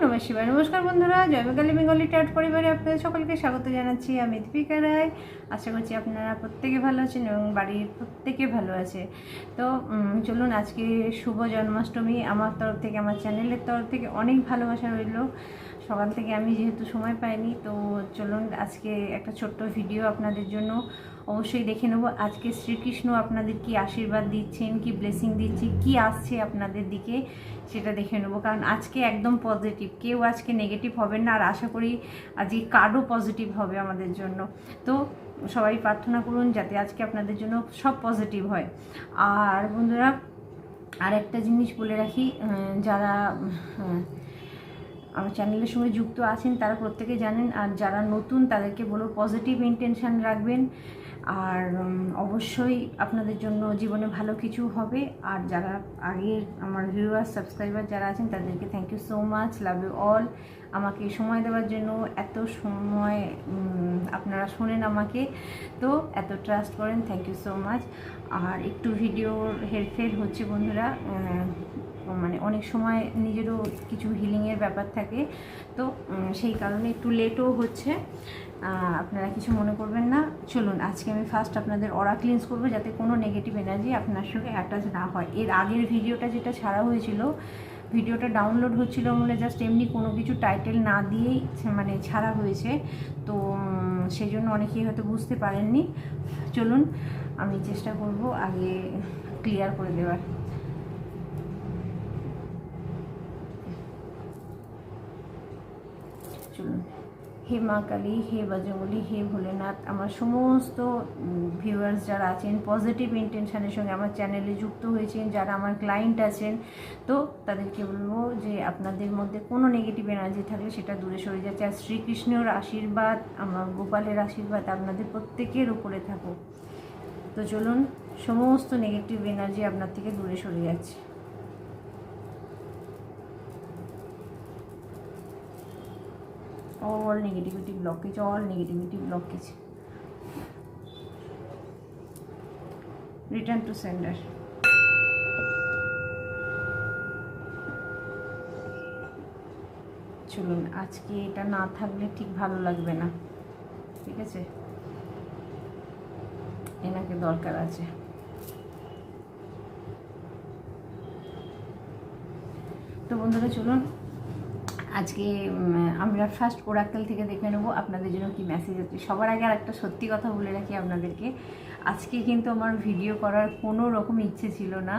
নমস্কার শিবাই নমস্কার বন্ধুরা জয়বেঙ্গলি বেঙ্গলি টাট পরিবারে আপনাদের সকলকে স্বাগত জানাচ্ছি আমি দীপিকা রায়। আশা করছি আপনারা প্রত্যেকে ভালো আছেন এবং বাড়ির প্রত্যেকে ভালো আছে। তো চলুন আজকে শুভ জন্মাষ্টমী আমার তরফ থেকে, আমার চ্যানেলের তরফ থেকে অনেক ভালোবাসা রইল। সকাল থেকে আমি যেহেতু সময় পাইনি, তো চলুন আজকে একটা ছোট্ট ভিডিও আপনাদের জন্য অবশ্যই দেখে নেব। আজকে শ্রীকৃষ্ণ আপনাদের কি আশীর্বাদ দিচ্ছেন, কি ব্লেসিং দিচ্ছে, কি আসছে আপনাদের দিকে সেটা দেখে নেব। কারণ আজকে একদম পজিটিভ কেউ আজকে নেগেটিভ হবেন না। আর আশা করি আজকে কার্ডও পজিটিভ হবে আমাদের জন্য। তো সবাই প্রার্থনা করুন যাতে আজকে আপনাদের জন্য সব পজিটিভ হয়। আর বন্ধুরা আর একটা জিনিস বলে রাখি যারা আমার চ্যানেলের সঙ্গে যুক্ত আছেন তারা প্রত্যেকে জানেন, আর যারা নতুন তাদেরকে বলব পজিটিভ ইন্টেনশন রাখবেন। আর অবশ্যই আপনাদের জন্য জীবনে ভালো কিছু হবে। আর যারা আগের আমার ভিউয়ার সাবস্ক্রাইবার যারা আছেন, তাদেরকে thank you so much love you all আমাকে সময় দেওয়ার জন্য এত সময় আপনারা শোনেন আমাকে। তো এত ট্রাস্ট করেন থ্যাংক ইউ সো মাচ আর একটু ভিডিওর হেরফের হচ্ছে বন্ধুরা মানে অনেক সময় নিজেরও কিছু হিলিংয়ের ব্যাপার থাকে। তো সেই কারণে একটু লেটও হচ্ছে। আপনারা কিছু মনে করবেন না। চলুন, আজকে আমি ফার্স্ট আপনাদের অরা ক্লিনস করব যাতে কোনো নেগেটিভ এনার্জি আপনার সঙ্গে অ্যাটাচ না হয়। এর আগের ভিডিওটা যেটা ছাড়া হয়েছিল ভিডিওটা ডাউনলোড হচ্ছিল বলে জাস্ট এমনি কোনো কিছু টাইটেল না দিয়েই মানে ছাড়া হয়েছে। তো সেই জন্য অনেকেই হয়তো বুঝতে পারেননি। চলুন, আমি চেষ্টা করব আগে ক্লিয়ার করে দেওয়ার। হে মা কালী, হে বজরঙ্গলী হে ভোলেনাথ। আমার সমস্ত ভিউয়ার্স যারা আছেন পজিটিভ ইন্টেনশনের সঙ্গে আমার চ্যানেলে যুক্ত হয়েছেন, যারা আমার ক্লায়েন্ট আছেন, তো তাদেরকে বলব যে আপনাদের মধ্যে কোনো নেগেটিভ এনার্জি থাকলে সেটা দূরে সরে যাচ্ছে। আর শ্রীকৃষ্ণের আশীর্বাদ, আমার গোপালের আশীর্বাদ আপনাদের প্রত্যেকের উপরে থাকুক। তো চলুন, সমস্ত নেগেটিভ এনার্জি আপনার থেকে দূরে সরে যাচ্ছে। All negativity blockage all negativity blockage return to sender চলুন আজকে এটা না থাকলে ঠিক ভালো লাগবে না ঠিক আছে এনাকে দরকার আছে তো বন্ধুরা চলুন আজকে আমরা ফার্স্ট ওরাকেল থেকে দেখে নেব আপনাদের জন্য কি মেসেজ আছে। সবার আগে আর একটা সত্যি কথা বলে রাখি আপনাদেরকে। আজকে কিন্তু আমার ভিডিও করার কোনো রকম ইচ্ছে ছিল না।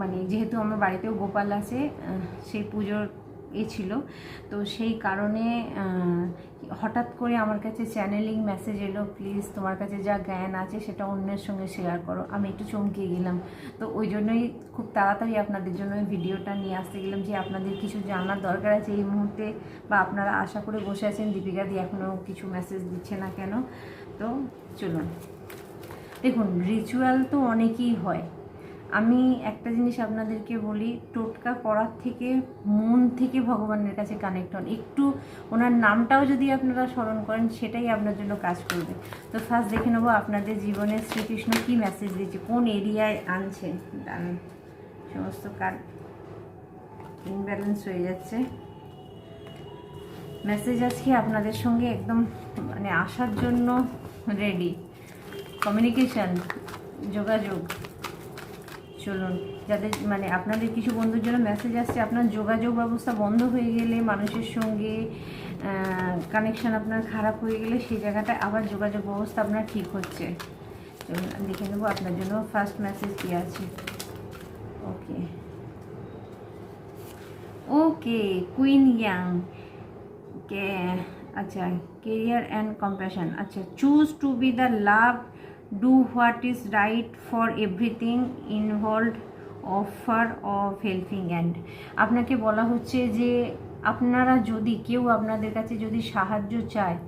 মানে যেহেতু আমার বাড়িতেও গোপাল আছে সেই পুজোর এ ছিল। তো সেই কারণে হঠাৎ করে আমার কাছে চ্যানেলিং মেসেজ এলো প্লিজ তোমার কাছে যা জ্ঞান আছে সেটা অন্যের সঙ্গে শেয়ার করো। আমি একটু চমকে গেলাম। তো ওই জন্যই খুব তাড়াতাড়ি আপনাদের জন্য ওই ভিডিওটা নিয়ে আসতে গেলাম যে আপনাদের কিছু জানার দরকার আছে এই মুহূর্তে বা আপনারা আশা করে বসে আছেন, দীপিকা দি এখনও কিছু মেসেজ দিচ্ছে না কেন? তো চলুন। দেখুন রিচুয়াল তো অনেকেই হয়। আমি একটা জিনিস আপনাদেরকে বলি, টোটকা করার থেকে মন থেকে ভগবানের কাছে কানেক্ট হন। একটু ওনার নামটাও যদি আপনারা স্মরণ করেন, সেটাই আপনার জন্য কাজ করবে। তো ফার্স্ট দেখে নেব আপনাদের জীবনে শ্রীকৃষ্ণ কী মেসেজ দিচ্ছে কোন এরিয়ায় আনছে? দাঁড়ান, সমস্ত কার্ড ইনব্যালেন্স হয়ে যাচ্ছে। মেসেজ আজকে আপনাদের সঙ্গে একদম মানে আসার জন্য রেডি কমিউনিকেশন যোগাযোগ। চলুন, যাদের মানে আপনাদের কিছু বন্ধুর জন্য মেসেজ আসছে, আপনার যোগাযোগ ব্যবস্থা বন্ধ হয়ে গেলে, মানুষের সঙ্গে কানেকশান আপনার খারাপ হয়ে গেলে, সেই জায়গাটায় আবার যোগাযোগ ব্যবস্থা আপনার ঠিক হচ্ছে। চলুন দেখে নেব আপনার জন্য ফার্স্ট মেসেজ কী আছে। ওকে ওকে কুইন ইয়াং কে আচ্ছা কেরিয়ার অ্যান্ড কম্প্যাশন আচ্ছা choose to be the love do what is right for everything involve offer of helping and আপনাকে বলা হচ্ছে যে আপনারা যদি, কেউ আপনাদের কাছে যদি সাহায্য চায়,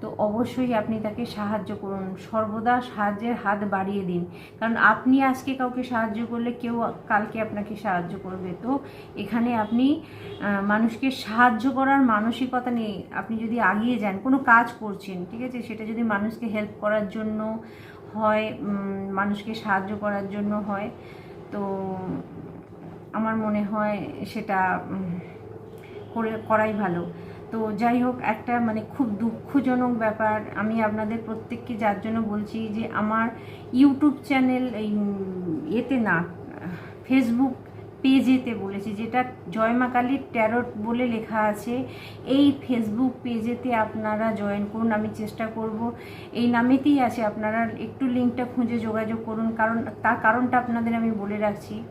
তো অবশ্যই আপনি তাকে সাহায্য করুন। সর্বদা সাহায্যের হাত বাড়িয়ে দিন। কারণ আপনি আজকে কাউকে সাহায্য করলে কেউ কালকে আপনাকে সাহায্য করবে। তো এখানে আপনি মানুষকে সাহায্য করার মানসিকতা নিয়ে আপনি যদি আগিয়ে যান, কোনো কাজ করছেন, ঠিক আছে? সেটা যদি মানুষকে হেল্প করার জন্য হয় মানুষকে সাহায্য করার জন্য হয়। তো আমার মনে হয় সেটা করে, করাই ভালো। তো যাই হোক, একটা মানে খুব দুঃখজনক ব্যাপার। আমি আপনাদের প্রত্যেককে যার জন্য বলছি যে, আমার ইউটিউব চ্যানেল এই এতে না ফেসবুক পেজেতে বলেছি, যেটা জয়মা কালী ট্যারট বলে লেখা আছে। এই ফেসবুক পেজেতে আপনারা জয়েন করুন, আমি চেষ্টা করব। এই নামেতেই আছে, আপনারা একটু লিঙ্কটা খুঁজে যোগাযোগ করুন, কারণ তার কারণটা আপনাদের আমি বলে রাখছি।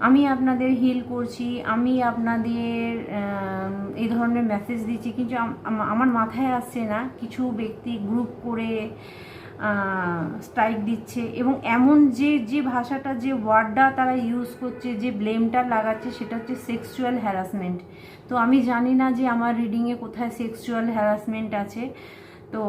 আমি আপনাদের হিল করছি, আমি আপনাদের এই ধরনের মেসেজ দিচ্ছি, কিন্তু আম- আম- আমার মাথায় আসছে না কিছু ব্যক্তি গ্রুপ করে স্ট্রাইক দিচ্ছে এবং এমন যে যে ভাষাটা, যে ওয়ার্ডটা তারা ইউজ করছে, যে ব্লেমটা লাগাচ্ছে, সেটা হচ্ছে সেক্সুয়াল হ্যারাসমেন্ট তো আমি জানি না যে আমার রিডিংয়ে কোথায় সেক্সুয়াল হ্যারাসমেন্ট আছে। তো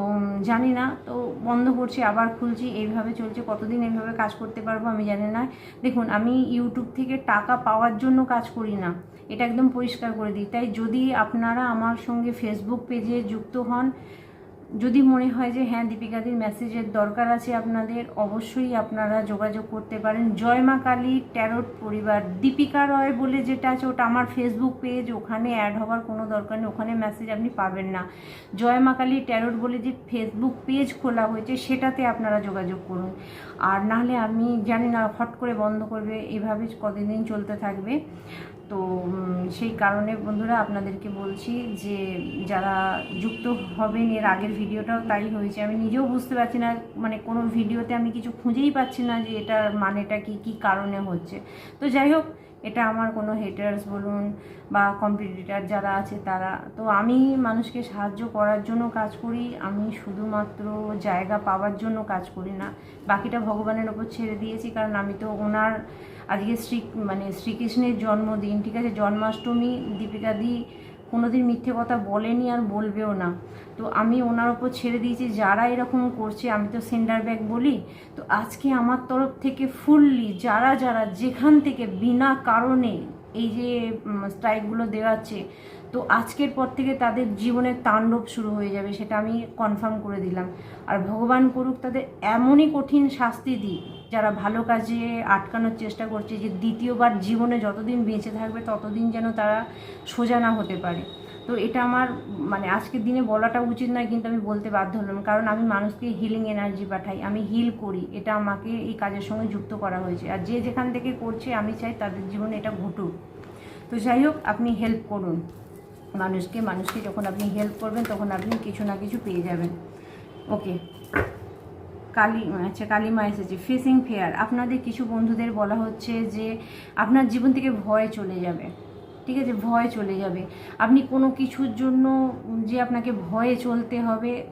জানি না। তো বন্ধ করছি, আবার খুলছি। এইভাবে চলছে। কতদিন এইভাবে কাজ করতে পারব আমি জানি না। দেখুন, আমি ইউটিউব থেকে টাকা পাওয়ার জন্য কাজ করি না। এটা একদম পরিষ্কার করে দিই। তাই যদি আপনারা আমার সঙ্গে ফেসবুক পেজে যুক্ত হন যদি মনে হয় যে হ্যাঁ দীপিকাদির মেসেজের দরকার আছে আপনাদের, অবশ্যই আপনারা যোগাযোগ করতে পারেন। জয় মা কালী ট্যারোট পরিবার, দীপিকা রয় বলে যেটা আছে, ওটা আমার ফেসবুক পেজ ওখানে অ্যাড হওয়ার কোনো দরকার নেই, ওখানে মেসেজ আপনি পাবেন না। জয় মা কালী ট্যারোট বলে যে ফেসবুক পেজ খোলা হয়েছে, সেটাতে আপনারা যোগাযোগ করুন। আর নাহলে আমি জানি না, হট করে বন্ধ করবে, এভাবে কতদিন চলতে থাকবে। তো সেই কারণে বন্ধুরা আপনাদেরকে বলছি যে, যারা যুক্ত হবেন এর আগের ভিডিওটাও তাই হয়েছে। আমি নিজেও বুঝতে পারছি না মানে কোনো ভিডিওতে আমি কিছু খুঁজেই পাচ্ছি না যে এটার মানেটা কি কি কারণে হচ্ছে। তো যাই হোক এটা আমার কোনো হেটার্স বলুন বা কম্পিটিটার যারা আছে তারা। তো আমি মানুষকে সাহায্য করার জন্য কাজ করি, আমি শুধুমাত্র জায়গা পাওয়ার জন্য কাজ করি না। বাকিটা ভগবানের ওপর ছেড়ে দিয়েছি, কারণ আমি তো ওনার আজকে শ্রী মানে শ্রীকৃষ্ণের জন্মদিন, ঠিক আছে? জন্মাষ্টমী দীপিকা দি কোনোদিন মিথ্যে কথা বলেনি আর বলবেও না। তো আমি ওনার ওপর ছেড়ে দিয়েছি, যারা এরকম করছে, আমি তো সেন্ডার ব্যাগ বলি। তো আজকে আমার তরফ থেকে ফুললি যারা যারা যেখান থেকে বিনা কারণে এই যে স্ট্রাইকগুলো দেওয়াচ্ছে তো আজকের পর থেকে তাদের জীবনের তাণ্ডব শুরু হয়ে যাবে, সেটা আমি কনফার্ম করে দিলাম। আর ভগবান করুক, তাদের এমনই কঠিন শাস্তি দিই যারা ভালো কাজে আটকানোর চেষ্টা করছে যে দ্বিতীয়বার জীবনে যতদিন বেঁচে থাকবে, ততদিন যেন তারা সোজা না হতে পারে। তো এটা আমার মানে আজকের দিনে বলাটা উচিত নয়, কিন্তু আমি বলতে বাধ্য হলাম। কারণ আমি মানুষকে হিলিং এনার্জি পাঠাই, আমি হিল করি। এটা আমাকে এই কাজের সঙ্গে যুক্ত করা হয়েছে। আর যে যেখান থেকে করছে, আমি চাই তাদের জীবনে এটা ঘটুক। তো যাই হোক, আপনি হেল্প করুন। মানুষকে মানুষকে যখন আপনি হেল্প করবেন, তখন আপনি কিছু না কিছু পেয়ে যাবেন। ওকে কালী আচ্ছা কালিমা এসেছে। ফেসিং ফেয়ার আপনাদের কিছু বন্ধুদের বলা হচ্ছে যে, আপনার জীবন থেকে ভয় চলে যাবে। ঠিক আছে? ভয় চলে যাবে। আপনি কোনো কিছুর জন্য যে আপনাকে ভয়ে চলতে হবে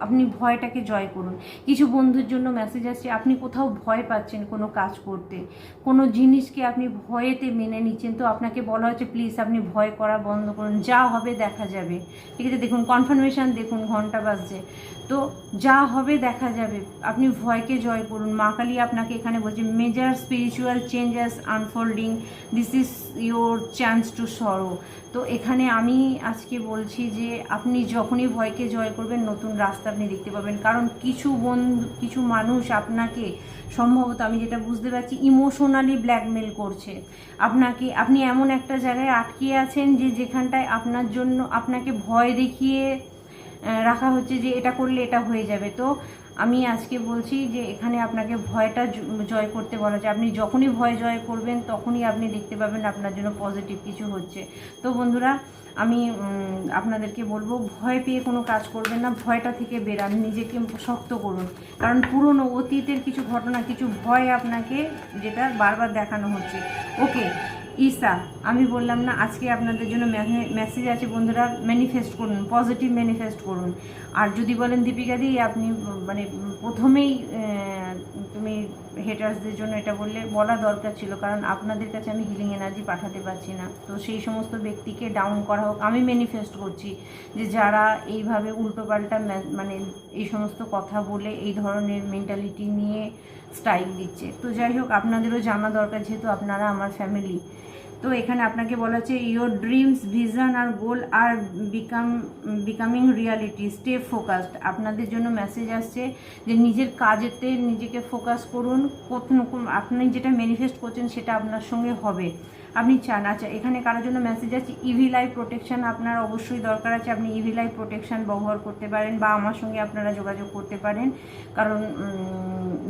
আপনি ভয়টাকে জয় করুন। কিছু বন্ধুর জন্য মেসেজ আসছে, আপনি কোথাও ভয় পাচ্ছেন কোনো কাজ করতে। কোনো জিনিসকে আপনি ভয়েতে মেনে নিচ্ছেন, তো আপনাকে বলা হচ্ছে, প্লিজ আপনি ভয় করা বন্ধ করুন। যা হবে দেখা যাবে। ঠিক আছে, দেখুন কনফার্মেশন দেখুন, ঘণ্টা বাজছে। তো যা হবে দেখা যাবে। আপনি ভয়কে জয় করুন। মা কালী আপনাকে এখানে বলছে major spiritual changes unfolding this is your chance to soar তো এখানে আমি আজকে বলছি যে আপনি যখনই ভয়কে জয় করবেন, নতুন রাস্তা আপনি দেখতে পাবেন। কারণ কিছু বন্ধু, কিছু মানুষ আপনাকে সম্ভবত আমি যেটা বুঝতে পারছি ইমোশনালি ব্ল্যাকমেল করছে। আপনাকে, আপনি এমন একটা জায়গায় আটকে আছেন যে যেখানটায় আপনার জন্য আপনাকে ভয় দেখিয়ে রাখা হচ্ছে যে এটা করলে এটা হয়ে যাবে। তো আমি আজকে বলছি যে এখানে আপনাকে ভয়টা জয় করতে বলা হচ্ছে। আপনি যখনই ভয় জয় করবেন, তখনই আপনি দেখতে পাবেন আপনার জন্য পজিটিভ কিছু হচ্ছে। তো বন্ধুরা, আমি আপনাদেরকে বলব, ভয় পেয়ে কোনো কাজ করবেন না, ভয়টা থেকে বেরান, নিজেকে শক্ত করুন। কারণ পুরনো অতীতের কিছু ঘটনা, কিছু ভয় আপনাকে যেটা বারবার দেখানো হচ্ছে। ওকে ঈশা আমি বললাম, না, আজকে আপনাদের জন্য মেসেজ আছে, বন্ধুরা ম্যানিফেস্ট করুন পজিটিভ ম্যানিফেস্ট করুন। আর যদি বলেন, দীপিকা দি, আপনি মানে প্রথমেই তুমি হেটার্সদের জন্য এটা বললে, বলা দরকার ছিল, কারণ আপনাদের কাছে আমি হিলিং এনার্জি পাঠাতে পারছি না। তো সেই সমস্ত ব্যক্তিকে ডাউন করা হোক, আমি ম্যানিফেস্ট করছি যে যারা এইভাবে উল্টোপাল্টা মানে এই সমস্ত কথা বলে, এই ধরনের মেন্টালিটি নিয়ে স্ট্রাইক দিচ্ছে। তো যাই হোক, আপনাদেরও জানা দরকার যেহেতু আপনারা আমার ফ্যামিলি তো এখানে আপনাকে বলা হচ্ছে ইয়োর ড্রিমস ভিশন আর গোল আর become becoming reality stay focused আপনাদের জন্য মেসেজ আসছে যে নিজের কাজেতে নিজেকে ফোকাস করুন। কোথাও আপনি যেটা ম্যানিফেস্ট করছেন সেটা আপনার সঙ্গে হবে। আপনি চান। আচ্ছা এখানে কারোর জন্য মেসেজ আছে? ইভি লাইফ প্রোটেকশন আপনার অবশ্যই দরকার আছে। আপনি ইভি লাইফ প্রোটেকশন ব্যবহার করতে পারেন বা আমার সঙ্গে আপনারা যোগাযোগ করতে পারেন। কারণ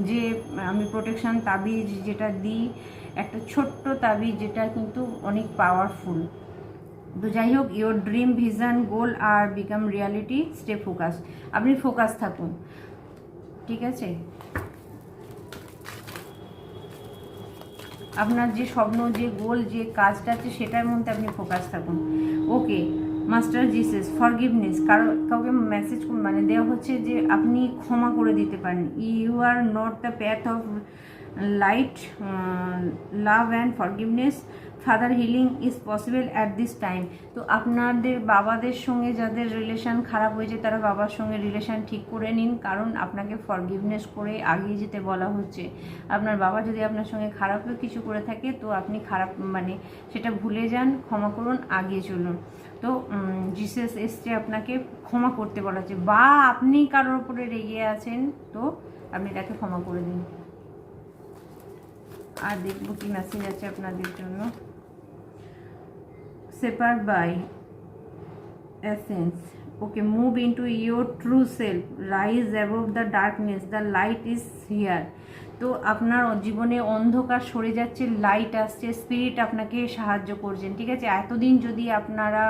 যে আমি প্রোটেকশান তাবিজ যেটা দিই, একটা ছোট্ট তাবিজ, যেটা কিন্তু অনেক পাওয়ারফুল তো যাই হোক ইওর ড্রিম ভিশন গোল আর বিকাম রিয়ালিটি স্টে ফোকাস আপনি ফোকাস থাকুন। ঠিক আছে? আপনার যে স্বপ্ন, যে গোল, যে কাজটা আছে, সেটার মধ্যে আপনি ফোকাস থাকুন। ওকে মাস্টার জিসেস ফরগিভনেস কারও, কাউকে মেসেজ মানে দেওয়া হচ্ছে যে আপনি ক্ষমা করে দিতে পারেন। You are not the path of light love and forgiveness father healing is possible at this time. তো আপনাদের বাবাদের সঙ্গে যাদের রিলেশন খারাপ হয়েছে, তারা বাবার সঙ্গে রিলেশন ঠিক করে নিন, কারণ আপনাকে ফরগিভনেস করে আগিয়ে যেতে বলা হচ্ছে। আপনার বাবা যদি আপনার সঙ্গে খারাপও কিছু করে থাকে, তো আপনি খারাপ মানে সেটা ভুলে যান, ক্ষমা করুন, আগিয়ে চলুন। তো জিসাস এসছে আপনাকে ক্ষমা করতে বলা হচ্ছে। বা আপনি কারোর উপরে রেগে আছেন, তো আপনি তাকে ক্ষমা করে দিন। আর দেখব কি মেসেজ আছে আপনাদের জন্য। সেপার by essence okay move into your true self rise above the darkness the light is here তো আপনার জীবনে অন্ধকার সরে যাচ্ছে লাইট আসছে স্পিরিট আপনাকে সাহায্য করছেন ঠিক আছে এতদিন যদি আপনারা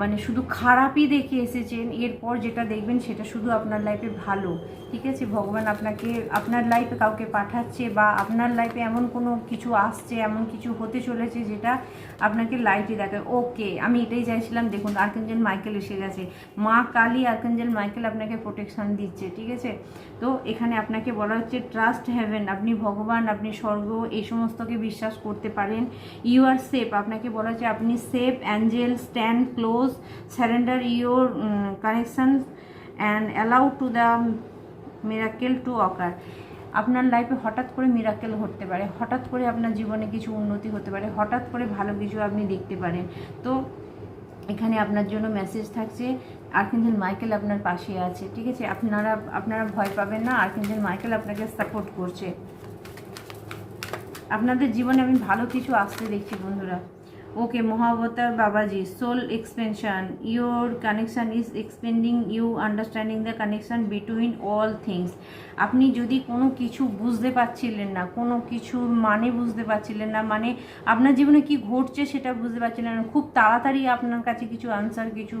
মানে শুধু খারাপই দেখে এসেছেন, এরপর যেটা দেখবেন সেটা শুধু আপনার লাইফে ভালো, ঠিক আছে? ভগবান আপনাকে, আপনার লাইফে কাউকে পাঠাচ্ছে বা আপনার লাইফে এমন কোনো কিছু আসছে, এমন কিছু হতে চলেছে যেটা আপনাকে লাইটে দেখায়। ওকে আমি এটাই চাইছিলাম। দেখুন আর্কেঞ্জেল মাইকেল এসে গেছে। মা কালী আর্কেঞ্জেল মাইকেল আপনাকে প্রোটেকশান দিচ্ছে, ঠিক আছে? তো এখানে আপনাকে বলা হচ্ছে ট্রাস্ট হ্যাভেন আপনি ভগবান, আপনি স্বর্গ, এই সমস্তকে বিশ্বাস করতে পারেন। ইউ আর সেফ আপনাকে বলা হচ্ছে, আপনি safe angel stand close surrender your connection and allow to the miracle to occur আপনার লাইফে হঠাৎ করে মিরাকেল ঘটতে পারে, হঠাৎ করে আপনার জীবনে কিছু উন্নতি হতে পারে, হঠাৎ করে ভালো কিছু আপনি দেখতে পারেন। তো এখানে আপনার জন্য মেসেজ থাকছে, আর্কেঞ্জেল মাইকেল আপনার পাশে আছে, ঠিক আছে? আপনারা আপনারা ভয় পাবেন না, আর্কেঞ্জেল মাইকেল আপনাকে সাপোর্ট করছে। আপনাদের জীবনে আমি ভালো কিছু আসতে দেখছি, বন্ধুরা। Okay Mahavatar Babaji soul expansion your connection is expanding you understanding the connection between all things আপনি যদি কোনো কিছু বুঝতে পারছিলেন না, কোনো কিছুর মানে বুঝতে পারছিলেন না মানে আপনার জীবনে কি ঘটছে সেটা বুঝতে পারছিলেন না, খুব তাড়াতাড়ি আপনার কাছে কিছু আনসার কিছু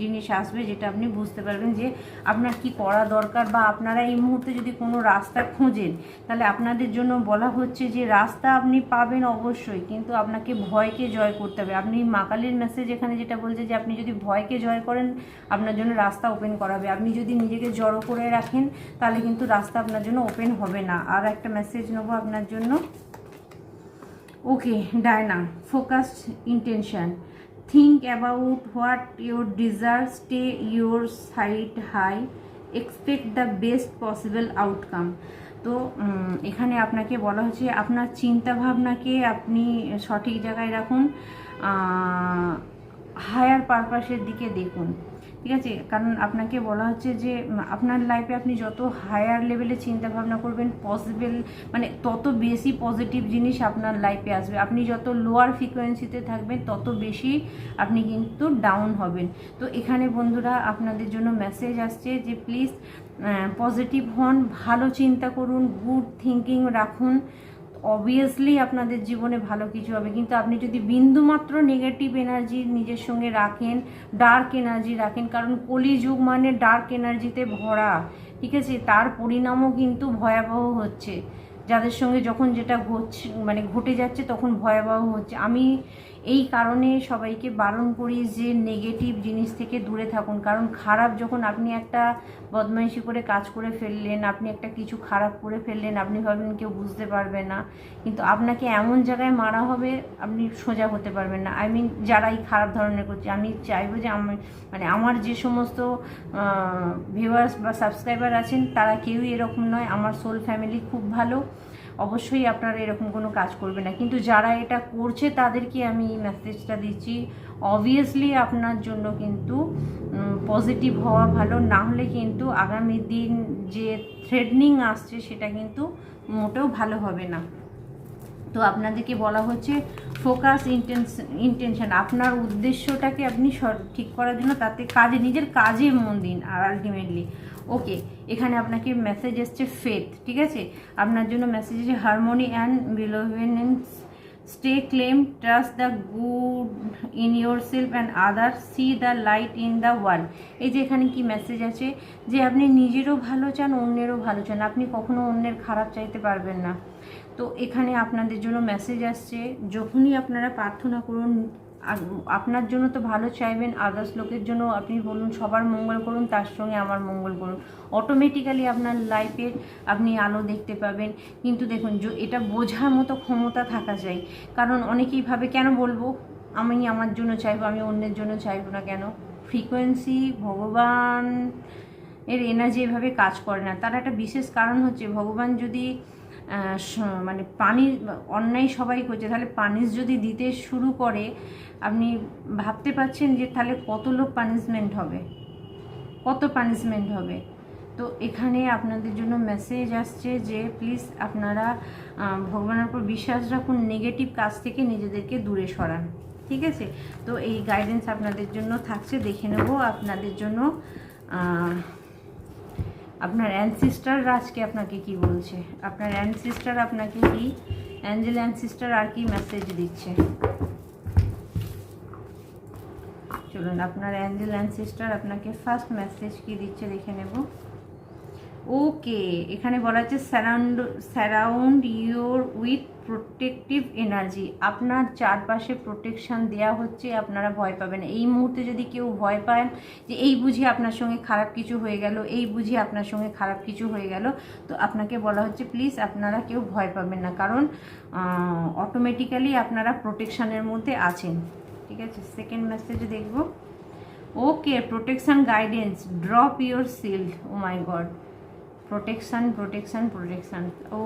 জিনিস আসবে যেটা আপনি বুঝতে পারবেন যে আপনার কি করা দরকার বা আপনারা এই মুহূর্তে যদি কোনো রাস্তা খোঁজেন, তাহলে আপনাদের জন্য বলা হচ্ছে যে রাস্তা আপনি পাবেন অবশ্যই, কিন্তু আপনাকে ভয়কে জয় করতে হবে। আপনি মাকালির মেসেজ এখানে যেটা বলছে যে, আপনি যদি ভয়কে জয় করেন, আপনার জন্য রাস্তা ওপেন করাবে। আপনি যদি নিজেকে জড়ো করে রাখেন, তাহলে কিন্তু রাস্তা আপনার জন্য ওপেন হবে না। আর একটা মেসেজ নেব আপনার জন্য। Okay Diana focused intention think about what your deserve stay your side high expect the best possible outcome তো এখানে আপনাকে বলা হচ্ছে আপনার চিন্তা ভাবনাকে আপনি সঠিক জায়গায় রাখুন হায়ার পারপাসের দিকে দেখুন, ঠিক আছে? কারণ আপনাকে বলা হচ্ছে যে আপনার লাইফে আপনি যত হায়ার লেভেলে চিন্তা ভাবনা করবেন পসিবল মানে তত বেশি পজিটিভ জিনিস আপনার লাইফে আসবে। আপনি যত লোয়ার ফ্রিকোয়েন্সিতে থাকবেন, তত বেশি আপনি কিন্তু ডাউন হবেন। তো এখানে বন্ধুরা, আপনাদের জন্য মেসেজ আসছে যে প্লিজ পজিটিভ হন, ভালো চিন্তা করুন গুড থিঙ্কিং রাখুন। অবভিয়াসলি আপনাদের জীবনে ভালো কিছু হবে, কিন্তু আপনি যদি বিন্দুমাত্র নেগেটিভ এনার্জি নিজের সঙ্গে রাখেন ডার্ক এনার্জি রাখেন, কারণ কলিযুগ মানে ডার্ক এনার্জিতে ভরা, ঠিক আছে? তার পরিণামও কিন্তু ভয়াবহ হচ্ছে। যাদের সঙ্গে যখন যেটা ঘটছে মানে ঘটে যাচ্ছে, তখন ভয়াবহ হচ্ছে। আমি এই কারণে সবাইকে বারণ করি যে নেগেটিভ জিনিস থেকে দূরে থাকুন। কারণ খারাপ যখন আপনি একটা বদমাইশি করে কাজ করে ফেললেন, আপনি একটা কিছু খারাপ করে ফেললেন, আপনি ভাবেন কেউ বুঝতে পারবে না। কিন্তু আপনাকে এমন জায়গায় মারা হবে, আপনি সোজা হতে পারবেন না। আই মিন যারা এই খারাপ ধরনের করছে, আমি চাইব যে আমি মানে আমার যে সমস্ত ভিউয়ার্স বা সাবস্ক্রাইবার আছেন, তারা কেউই এরকম নয়। আমার সোল ফ্যামিলি খুব ভালো। অবশ্যই আপনারা এরকম কোনো কাজ করবে না। কিন্তু যারা এটা করছে, তাদেরকে আমি এই মেসেজটা দিচ্ছি। অবভিয়াসলি আপনার জন্য কিন্তু পজিটিভ হওয়া ভালো। না হলে কিন্তু আগামী দিন যে থ্রেডনিং আসছে, সেটা কিন্তু মোটেও ভালো হবে না। তো আপনাদেরকে বলা হচ্ছে ফোকাস ইন্টেনশন আপনার উদ্দেশ্যটাকে আপনি ঠিক করার জন্য তাতে কাজে, নিজের কাজে মন দিন, আর আলটিমেটলি ওকে এখানে আপনাকে মেসেজ এসছে ফেথ ঠিক আছে? আপনার জন্য মেসেজ এসেছে harmony and benevolence stay calm trust the good in yourself and other see the light in the world এই যে এখানে কি মেসেজ আছে? যে আপনি নিজেরও ভালো চান, অন্যেরও ভালো চান। আপনি কখনো অন্যের খারাপ চাইতে পারবেন না। তো এখানে আপনাদের জন্য মেসেজ আসছে, যখনই আপনারা প্রার্থনা করুন আপনার জন্য তো ভালো চাইবেন আদার্স লোকের জন্য আপনি বলুন, সবার মঙ্গল করুন, তার সঙ্গে আমার মঙ্গল করুন। অটোমেটিক্যালি আপনার লাইফের আপনি আলো দেখতে পাবেন। কিন্তু দেখুন এটা বোঝার মতো ক্ষমতা থাকা চাই কারণ অনেকেই ভাবে, কেন বলব? আমি আমার জন্য চাইব, আমি অন্যের জন্য চাইব না কেন? ফ্রিকোয়েন্সি ভগবান এর এনার্জি এভাবে কাজ করে না। তার একটা বিশেষ কারণ হচ্ছে, ভগবান যদি মানে পানি অন্যায় সবাই করছে। তাহলে পানিশ যদি দিতে শুরু করে, আপনি ভাবতে পারছেন যে তাহলে কত লোক পানিশমেন্ট হবে? কত পানিশমেন্ট হবে? তো এখানে আপনাদের জন্য মেসেজ আসছে যে প্লিজ আপনারা ভগবানের উপর বিশ্বাস রাখুন নেগেটিভ কাজ থেকে নিজেদেরকে দূরে সরান। ঠিক আছে? তো এই গাইডেন্স আপনাদের জন্য থাকছে। দেখে নেব আপনাদের জন্য আপনার অ্যানসিস্টাররা আজকে আপনাকে কি বলছে আপনার অ্যানসিস্টার আপনাকে কি অ্যাঞ্জেল অ্যানসিস্টার আর কি মেসেজ দিচ্ছে চলুন আপনার অ্যাঞ্জেল অ্যানসিস্টার আপনাকে ফার্স্ট মেসেজ কি দিচ্ছে দেখে নেব ওকে, এখানে বলা হচ্ছে surround surround your with protective energy আপনার চারপাশে প্রোটেকশান দেওয়া হচ্ছে, আপনারা ভয় পাবেন এই মুহূর্তে যদি কেউ ভয় পায় যে এই বুঝি আপনার সঙ্গে খারাপ কিছু হয়ে গেল, এই বুঝি আপনার সঙ্গে খারাপ কিছু হয়ে গেল, তো আপনাকে বলা হচ্ছে প্লিজ আপনারা কেউ ভয় পাবেন না। কারণ অটোমেটিক্যালি আপনারা প্রোটেকশানের মধ্যে আছেন। ঠিক আছে? সেকেন্ড মেসেজ দেখব। Okay protection guidance drop your shield oh my god protection protection protection oh,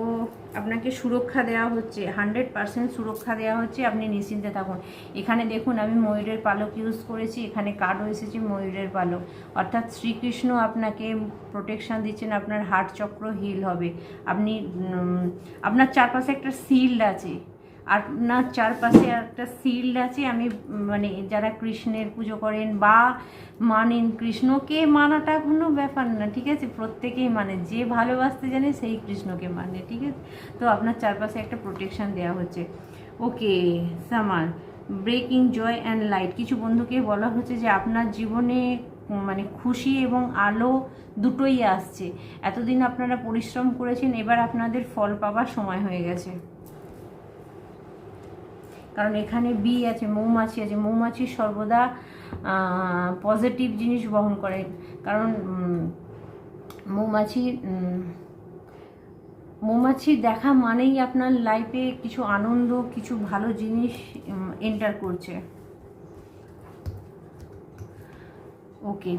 আপনাকে সুরক্ষা দেওয়া হচ্ছে হান্ড্রেড পারসেন্ট সুরক্ষা দেওয়া হচ্ছে, আপনি নিশ্চিন্তে থাকুন। এখানে দেখুন, আমি ময়ূরের পালক ইউজ করেছি, এখানে কার্ডও এসেছে ময়ূরের পালক। অর্থাৎ শ্রীকৃষ্ণ আপনাকে প্রোটেকশান দিচ্ছেন, আপনার হার্ট চক্র হিল হবে। আপনি আপনার চারপাশে একটা শিল্ড আছে। আপনার চারপাশে একটা সিল্ড আছে, আমি মানে যারা কৃষ্ণের পুজো করেন বা মানেন কৃষ্ণকে মানাটা কোনো ব্যাপার না, ঠিক আছে? প্রত্যেকেই মানে যে ভালোবাসতে জানে সেই কৃষ্ণকে মানে ঠিক আছে? তো আপনার চারপাশে একটা প্রোটেকশন দেওয়া হচ্ছে। Okay summer breaking joy and light কিছু বন্ধুকে বলা হচ্ছে যে আপনার জীবনে মানে খুশি এবং আলো দুটোই আসছে। এতদিন আপনারা পরিশ্রম করেছেন, এবার আপনাদের ফল পাবার সময় হয়ে গেছে। কারণ এখানে বি আছে, মৌমাছি আছে। মৌমাছি সর্বদা পজিটিভ জিনিস বহন করে। কারণ মৌমাছি মৌমাছি দেখা মানেই আপনার লাইফে কিছু আনন্দ, কিছু ভালো জিনিস এন্টার করছে। Okay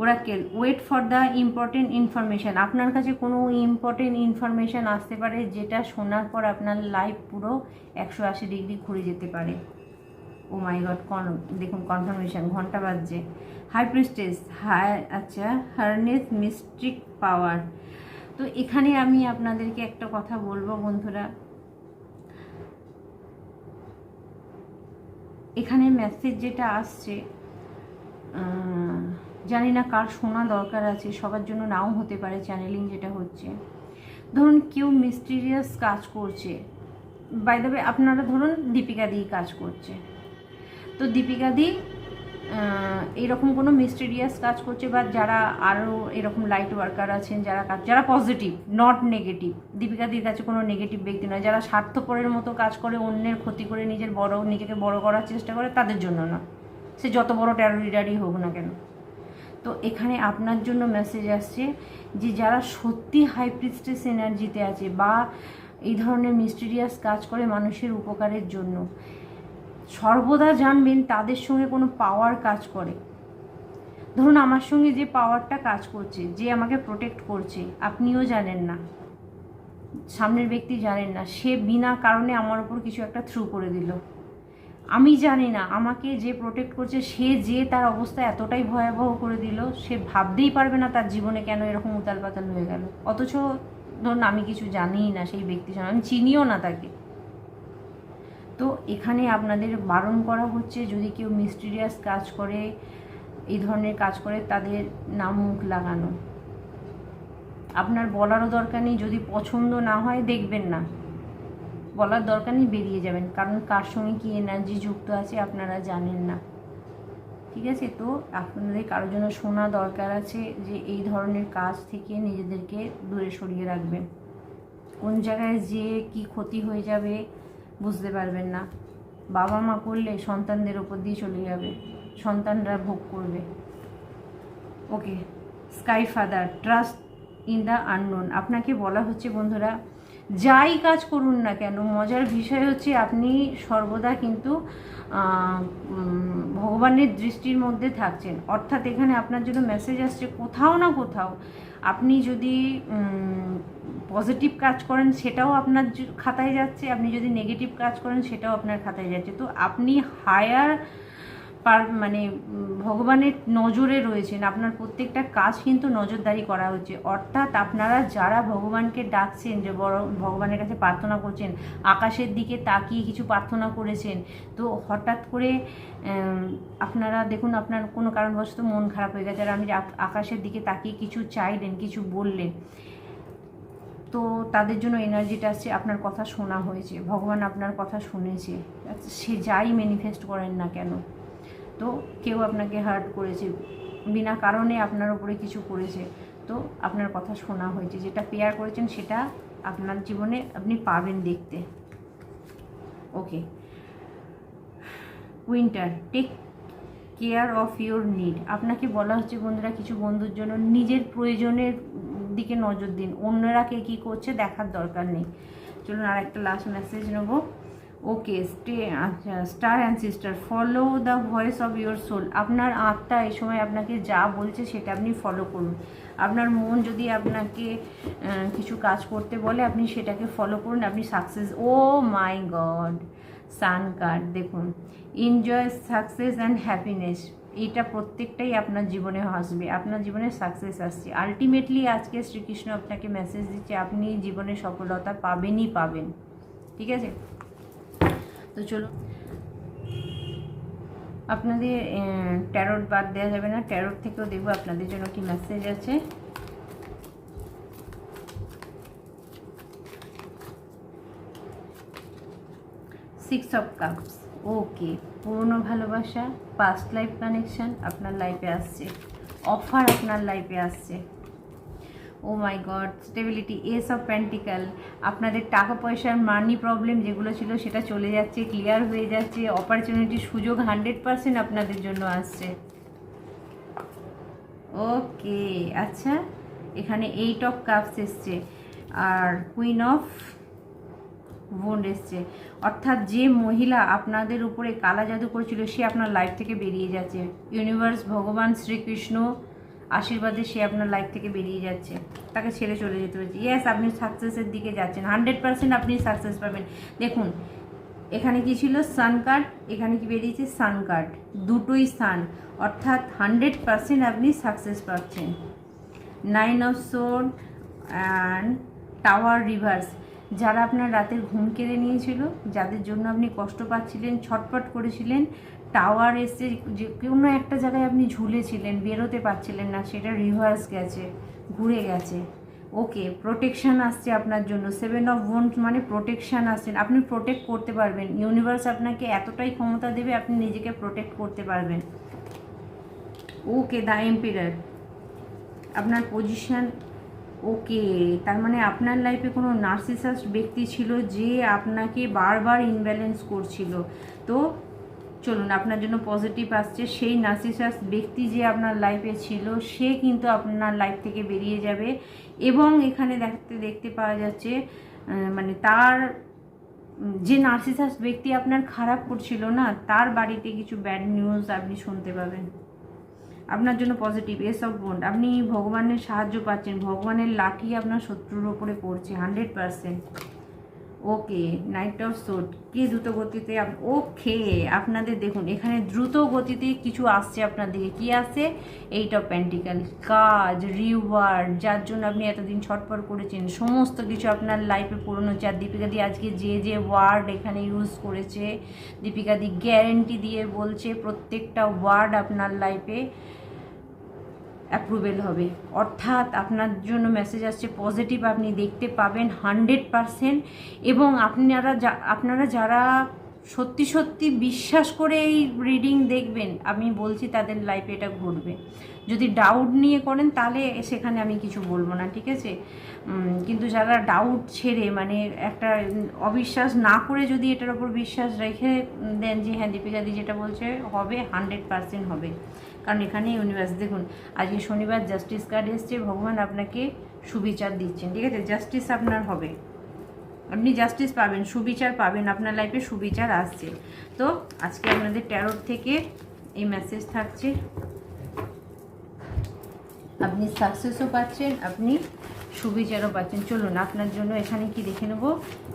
oracle wait for the important information আপনার কাছে কোনো ইম্পর্টেন্ট ইনফরমেশান আসতে পারে, যেটা শোনার পর আপনার লাইফ পুরো একশো আশি ডিগ্রি ঘুরে যেতে পারে। ও মাই গড কন দেখুন কনফার্মেশন ঘণ্টা বাজছে। হাই প্রিস্টেস হাই আচ্ছা হারনেস মিস্ট্রিক পাওয়ার তো এখানে আমি আপনাদেরকে একটা কথা বলব বন্ধুরা। এখানে মেসেজ যেটা আসছে জানি না কার শোনা দরকার আছে সবার জন্য নাও হতে পারে চ্যানেলিং যেটা হচ্ছে। ধরুন কেউ মিস্টিরিয়াস কাজ করছে। বাই দ্য আপনারা ধরুন দীপিকা দি কাজ করছে। তো দীপিকা দি আহ, এরকম কোনো মিস্টিরিয়াস কাজ করছে বা যারা আরও এরকম লাইট ওয়ার্কার আছেন যারা কাজ যারা পজিটিভ নট নেগেটিভ দীপিকাদির কাছে কোনো নেগেটিভ ব্যক্তি নয়। যারা স্বার্থপরের মতো কাজ করে অন্যের ক্ষতি করে নিজের বড় নিজেকে বড় করার চেষ্টা করে তাদের জন্য না। সে যত বড় ট্যারোরিডারই হোক না কেন। তো এখানে আপনার জন্য মেসেজ আসছে যে যারা সত্যি হাই প্রিস্টেস এনার্জিতে আছে বা এই ধরনের মিস্টিরিয়াস কাজ করে মানুষের উপকারের জন্য, সর্বদা জানবেন তাদের সঙ্গে কোনো পাওয়ার কাজ করে। ধরুন আমার সঙ্গে যে পাওয়ারটা কাজ করছে, যে আমাকে প্রোটেক্ট করছে, আপনিও জানেন না, সামনের ব্যক্তি জানেন না, সে বিনা কারণে আমার উপর কিছু একটা থ্রু করে দিল। আমি জানি না আমাকে যে প্রোটেক্ট করছে সে যে তার অবস্থা এতটাই ভয়াবহ করে দিল সে ভাবতেই পারবে না তার জীবনে কেন এরকম উতাল পাতাল হয়ে গেল। অথচ ধরুন আমি কিছু জানিই না সেই ব্যক্তি সম্বন্ধে, আমি চিনিও না তাকে। তো এখানে আপনাদের বারণ করা হচ্ছে যদি কেউ মিস্টিরিয়াস কাজ করে এই ধরনের কাজ করে তাদের নাম মুখ লাগানো। আপনার বলারও দরকার নেই যদি পছন্দ না হয় দেখবেন না। বলার দরকার নেই, বেরিয়ে যাবেন। কারণ কার সঙ্গে কী এনার্জি যুক্ত আছে আপনারা জানেন না। ঠিক আছে? তো আপনাদের কারোর জন্য শোনা দরকার আছে যে এই ধরনের কাজ থেকে নিজেদেরকে দূরে সরিয়ে রাখবেন কোন জায়গায় যে কি ক্ষতি হয়ে যাবে বুঝতে পারবেন না। বাবা মা করলে সন্তানদের ওপর দিয়ে চলে যাবে। সন্তানরা ভোগ করবে। Okay sky father trust in the unknown আপনাকে বলা হচ্ছে, বন্ধুরা যাই কাজ করুন না কেন, মজার বিষয় হচ্ছে আপনি সর্বদা কিন্তু ভগবানের দৃষ্টির মধ্যে থাকছেন। অর্থাৎ এখানে আপনার জন্য মেসেজ আসছে, কোথাও না কোথাও আপনি যদি পজিটিভ কাজ করেন, সেটাও আপনার খাতায় যাচ্ছে। আপনি যদি নেগেটিভ কাজ করেন, সেটাও আপনার খাতায় যাচ্ছে। তো আপনি হায়ার পার মানে ভগবানের নজরে রয়েছেন। আপনার প্রত্যেকটা কাজ কিন্তু নজরদারি করা হচ্ছে। অর্থাৎ আপনারা যারা ভগবানকে ডাকছেন, যে বড় ভগবানের কাছে প্রার্থনা করছেন, আকাশের দিকে তাকিয়ে কিছু প্রার্থনা করেছেন, তো হঠাৎ করে আপনারা দেখুন, আপনার কোনো কারণবশত মন খারাপ হয়ে গেছে, আর আক- আকাশের দিকে তাকিয়ে কিছু চাইলেন, কিছু বললেন। তো তাদের জন্য এনার্জিটা আসছে, আপনার কথা শোনা হয়েছে, ভগবান আপনার কথা শুনেছে। সে যাই ম্যানিফেস্ট করেন না কেন। তো কেউ আপনাকে হার্ট করেছে, বিনা কারণে আপনার উপরে কিছু করেছে, তো আপনার কথা শোনা হয়েছে। যেটা পেয়ার করেছেন সেটা আপনার জীবনে আপনি পাবেন দেখতে। Okay winter take care of your need আপনাকে বলা হচ্ছে বন্ধুরা, কিছু বন্ধুর জন্য নিজের প্রয়োজনের দিকে নজর দিন। অন্যরা কে কী করছে দেখার দরকার নেই। চলুন আর একটা লাস্ট মেসেজ নেব। ওকে স্টে আচ্ছা star and sister follow the voice of your soul আপনার আত্মা এই সময় আপনাকে যা বলছে সেটা আপনি ফলো করুন। আপনার মন যদি আপনাকে কিছু কাজ করতে বলে, আপনি সেটাকে ফলো করুন, আপনি success oh my god sun card দেখুন। এনজয় সাকসেস অ্যান্ড হ্যাপিনেস এটা প্রত্যেকটাই আপনার জীবনে আসবে, আপনার জীবনে সাকসেস আসছে। আলটিমেটলি আজকে শ্রীকৃষ্ণ আপনাকে মেসেজ দিচ্ছে, আপনি জীবনে সফলতা পাবেনই পাবেন। ঠিক আছে? তো চলো। আপনাদের ট্যারোট বাদ দেওয়া যাবে না। ট্যারোট থেকেও দেখব আপনাদের জন্য কি মেসেজ আছে। সিক্স অফ কাপস ওকে পুরনো ভালোবাসা পাস্ট লাইফ কানেকশান আপনার লাইফে আসছে। অফার আপনার লাইফে আসছে। ও my god stability ace of pentacle আপনাদের টাকা পয়সার মানি প্রবলেম যেগুলো ছিল সেটা চলে যাচ্ছে ক্লিয়ার হয়ে যাচ্ছে অপরচুনিটির সুযোগ হান্ড্রেড পার্সেন্ট আপনাদের জন্য আসছে। ওকে আচ্ছা এখানে এইট অফ কাপস এসছে, আর কুইন অফ বোন্ড এসছে। অর্থাৎ যে মহিলা আপনাদের উপরে কালা জাদু করেছিল, সে আপনার লাইফ থেকে বেরিয়ে যাচ্ছে। ইউনিভার্স ভগবান শ্রীকৃষ্ণ আশীর্বাদে সে আপনার লাইফ থেকে বেরিয়ে যাচ্ছে। তাকে ছেড়ে চলে যেতে হয়েছে। ইয়েস আপনি সাকসেসের দিকে যাচ্ছেন। হান্ড্রেড পার্সেন্ট আপনি সাকসেস পাবেন। দেখুন, এখানে কি ছিল? সান কার্ড এখানে কি বেরিয়েছে? সান কার্ড দুটোই সান অর্থাৎ হান্ড্রেড পার্সেন্ট আপনি সাকসেস পাচ্ছেন। Nine of sword and tower reverse যারা আপনার রাতের ঘুম কেড়ে নিয়েছিল, যাদের জন্য আপনি কষ্ট পাচ্ছিলেন ছটপট করেছিলেন টাওয়ার এসে যে কোনো একটা জায়গায় আপনি ঝুলেছিলেন, বেরোতে পারছিলেন না, সেটা রিভার্স গেছে, ঘুরে গেছে। ওকে প্রোটেকশান আসছে আপনার জন্য। সেভেন অফ ওয়ান্ড মানে প্রোটেকশন আসছেন আপনি প্রোটেক্ট করতে পারবেন। ইউনিভার্স আপনাকে এতটাই ক্ষমতা দেবে, আপনি নিজেকে প্রোটেক্ট করতে পারবেন। ওকে দ্য এম্পিরার আপনার পজিশন ওকে তার মানে আপনার লাইফে কোনো নার্সিসাস ব্যক্তি ছিল যে আপনাকে বারবার ইনব্যালেন্স করছিল। তো চলুন, আপনার জন্য পজিটিভ আসছে। সেই নার্সিসাস ব্যক্তি যে আপনার লাইফে ছিল, সে কিন্তু আপনার লাইফ থেকে বেরিয়ে যাবে এবং এখানে দেখতে দেখতে পাওয়া যাচ্ছে মানে তার যে নার্সিসাস ব্যক্তি আপনার খারাপ করছিল না, তার বাড়িতে কিছু ব্যাড নিউজ আপনি শুনতে পাবেন। আপনার জন্য পজিটিভ এস অফ বন্ড আপনি ভগবানের সাহায্য পাচ্ছেন, ভগবানের লাঠি আপনার শত্রুর ওপরে পড়ছে hundred percent okay knight of sword কি দ্রুত গতিতে ওকে, আপনাদের দেখুন, এখানে দ্রুত গতিতে কিছু আসছে আপনাদেরকে কি আসছে? এইট অফ প্যান্টিক্যাল কাজ রিওয়ার্ড যার জন্য আপনি এতদিন ছটপট করেছেন, সমস্ত কিছু আপনার লাইফে পূরণ হচ্ছে আর দীপিকা দি আজকে যে যে ওয়ার্ড এখানে ইউজ করেছে, দীপিকা দি গ্যারেন্টি দিয়ে বলছে, প্রত্যেকটা ওয়ার্ড আপনার লাইফে অ্যাপ্রুভেল হবে। অর্থাৎ আপনার জন্য মেসেজ আসছে পজিটিভ আপনি দেখতে পাবেন হান্ড্রেড পারসেন্ট এবং আপনারা যা, আপনারা যারা সত্যি সত্যি বিশ্বাস করে এই রিডিং দেখবেন, আমি বলছি তাদের লাইফে এটা ঘটবে। যদি ডাউট নিয়ে করেন তাহলে সেখানে আমি কিছু বলব না, ঠিক আছে? কিন্তু যারা ডাউট ছেড়ে মানে একটা অবিশ্বাস না করে যদি এটার ওপর বিশ্বাস রেখে দেন যে হ্যাঁ দীপিকাদি যেটা বলছে, হবে হান্ড্রেড পারসেন্ট হবে। কারণ এখানে ইউনিভার্স দেখুন, আজকে শনিবার জাস্টিস কার্ড এসছে, ভগবান আপনাকে সুবিচার দিচ্ছেন, ঠিক আছে? জাস্টিস আপনার হবে। আপনি জাস্টিস পাবেন, সুবিচার পাবেন, আপনার লাইফে সুবিচার আসছে। তো, আজকে আপনাদের ট্যারোর থেকে এই মেসেজ থাকছে। আপনি সাকসেসও পাচ্ছেন, আপনি সুবিচারও পাচ্ছেন। চলুন, আপনার জন্য এখানে কি দেখে নেব?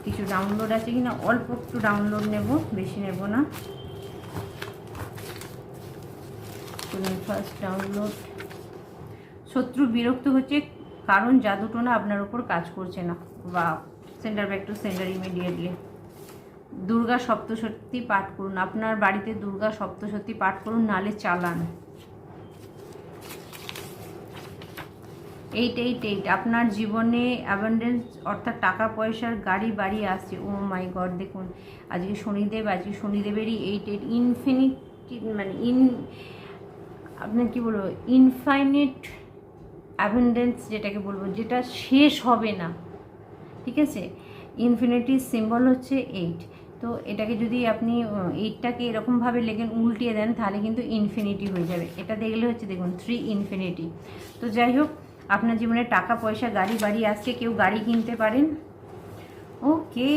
কিছু ডাউনলোড আছে কিনা? অল্প একটু ডাউনলোড নেব, বেশি নেব না চলুন ফার্স্ট ডাউনলোড শত্রু বিরক্ত হচ্ছে, কারণ জাদুটোনা আপনার উপর কাজ করছে না। বা center back to center immediately Durga Saptashati পাঠ করুন। আপনার বাড়িতে দুর্গা সপ্তশতী পাঠ করুন, নালে চালান। এইট এইট এইট আপনার জীবনে অ্যাবান্ডেন্স অর্থাৎ টাকা পয়সার গাড়ি বাড়ি আসছে। ও মাই গড দেখুন, আজকে শনিদেব, আজকে শনিদেবেরই এইট এইট ইনফিনিট মানে ইন আপনার কি বলব ইনফাইনিট অ্যাবেন্ডেন্স যেটাকে বলব, যেটা শেষ হবে না। ঠিক আছে? ইনফিনিটির সিম্বল হচ্ছে এইট তো এটাকে যদি আপনি এইটটাকে এরকমভাবে লেখেন উল্টিয়ে দেন, তাহলে কিন্তু ইনফিনিটি হয়ে যাবে। এটা দেখলে হচ্ছে দেখুন থ্রি ইনফিনিটি তো যাই হোক, আপনার জীবনে টাকা, পয়সা, গাড়ি, বাড়ি আসছে কেউ গাড়ি কিনতে পারেন? ওকে,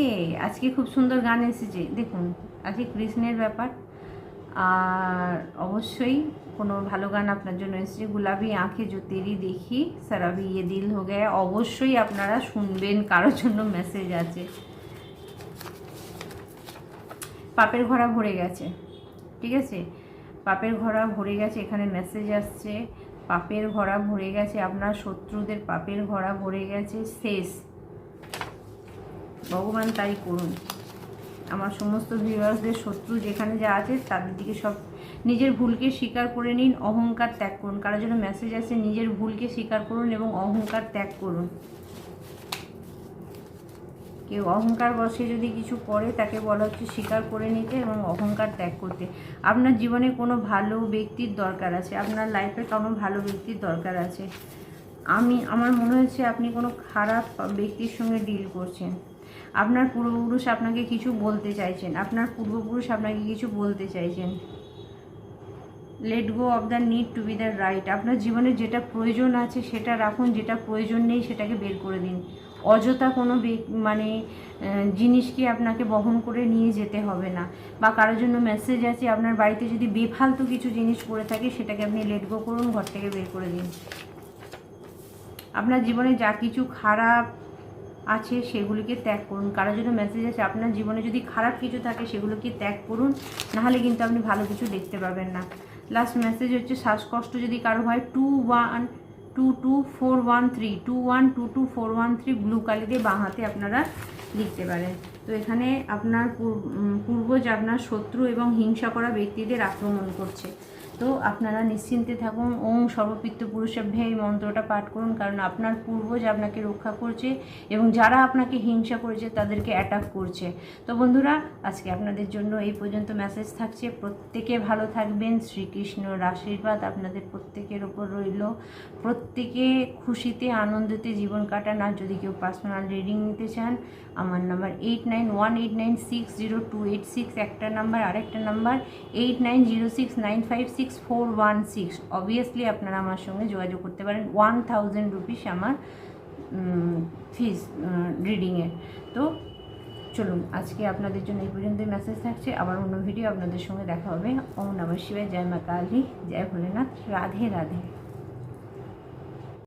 আজকে খুব সুন্দর গান এসেছে। দেখুন, আজকে কৃষ্ণের ব্যাপার। আর অবশ্যই কোনো ভালো গান আপনার জন্য এসেছে। গুলাবি আঁখে জ্যোতিরই দেখি, সারাবি ইয়ে দিল হো গে অবশ্যই আপনারা শুনবেন, কারোর জন্য মেসেজ আছে। পাপের ঘোড়া ভরে গেছে, ঠিক আছে? পাপের ঘোড়া ভরে গেছে, এখানে মেসেজ আসছে। পাপের ঘোড়া ভরে গেছে, আপনার শত্রুদের পাপের ঘোড়া ভরে গেছে, শেষ। ভগবান তাই করুন। আমার সমস্ত ভিউয়ার্সদের শত্রু যেখানে যা আছে, তাদের দিকে সব নিজের ভুলকে স্বীকার করে নিন, অহংকার ত্যাগ করুন। কারোর জন্য মেসেজ আছে নিজের ভুলকে স্বীকার করুন এবং অহংকার ত্যাগ করুন। কেউ অহংকার বসে যদি কিছু করে, তাকে বলা হচ্ছে স্বীকার করে নিতে এবং অহংকার ত্যাগ করতে। আপনার জীবনে কোনো ভালো ব্যক্তির দরকার আছে? আপনার লাইফে কোনো ভালো ব্যক্তির দরকার আছে? আমি, আমার মনে হচ্ছে আপনি কোনো খারাপ ব্যক্তির সঙ্গে ডিল করছেন। আপনার পূর্বপুরুষ আপনাকে কিছু বলতে চাইছেন। আপনার পূর্বপুরুষ আপনাকে কিছু বলতে চাইছেন। Let go of the need to be the right আপনার জীবনে যেটা প্রয়োজন আছে সেটা রাখুন, যেটা প্রয়োজন নেই সেটাকে বের করে দিন। অযথা কোনো মানে জিনিসকে আপনাকে বহন করে নিয়ে যেতে হবে না। বা কারোর জন্য মেসেজ আছে, আপনার বাড়িতে যদি বেফালতু কিছু জিনিস পড়ে থাকে, সেটাকে আপনি লেট গো করুন, ঘর থেকে বের করে দিন। আপনার জীবনে যা কিছু খারাপ আছে সেগুলিকে ত্যাগ করুন। কারোর জন্য মেসেজ আছে, আপনার জীবনে যদি খারাপ কিছু থাকে সেগুলোকে ত্যাগ করুন। নাহলে কিন্তু আপনি ভালো কিছু দেখতে পাবেন না। লাস্ট মেসেজ হচ্ছে, শ্বাসকষ্ট যদি কারও হয় two one two two four one three two one two two four one three blue কালি দিয়ে বাঁ হাতে আপনারা লিখতে পারেন। তো এখানে আপনার পূর্ব যে আপনার শত্রু এবং হিংসা করা ব্যক্তিদের আক্রমণ করছে। তো আপনারা নিশ্চিন্তে থাকুন। ওম সর্বপিত্ত পুরুষাভ্যে এই মন্ত্রটা পাঠ করুন, কারণ আপনার পূর্বজ আপনাকে রক্ষা করছে এবং যারা আপনাকে হিংসা করেছে তাদেরকে অ্যাটাক করছে। তো বন্ধুরা, আজকে আপনাদের জন্য এই পর্যন্ত মেসেজ থাকছে। প্রত্যেকে ভালো থাকবেন। শ্রীকৃষ্ণর আশীর্বাদ আপনাদের প্রত্যেকের ওপর রইল। প্রত্যেকে খুশিতে, আনন্দতে জীবন কাটান। আর যদি কেউ পার্সোনাল রিডিং নিতে চান, আমার number eight nine one eight nine six zero two eight six একটা নাম্বার আরেকটা number eight nine zero six nine five six four one six obviously আপনারা আমার সঙ্গে যোগাযোগ করতে পারেন। ওয়ান থাউজেন্ড রুপিস আমার ফিস রিডিংয়ের তো চলুন, আজকে আপনাদের জন্য এই পর্যন্তই মেসেজ থাকছে। আবার অন্য ভিডিও আপনাদের সঙ্গে দেখা হবে। ওম নমঃ জয় মা কালী, জয় ভোলেনাথ, রাধে রাধে।